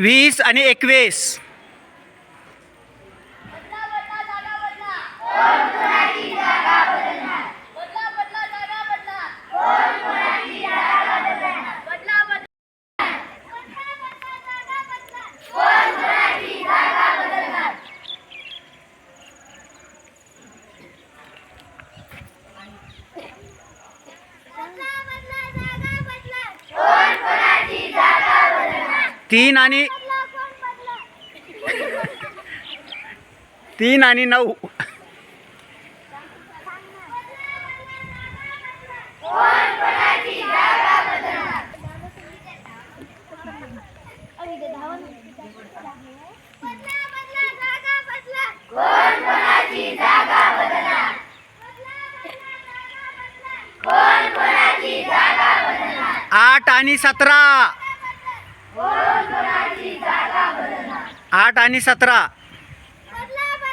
वीस आणि एकवीस. तीन आणि तीन आणि नऊ. आठ आणि सतरा. आठ आणि सतरा.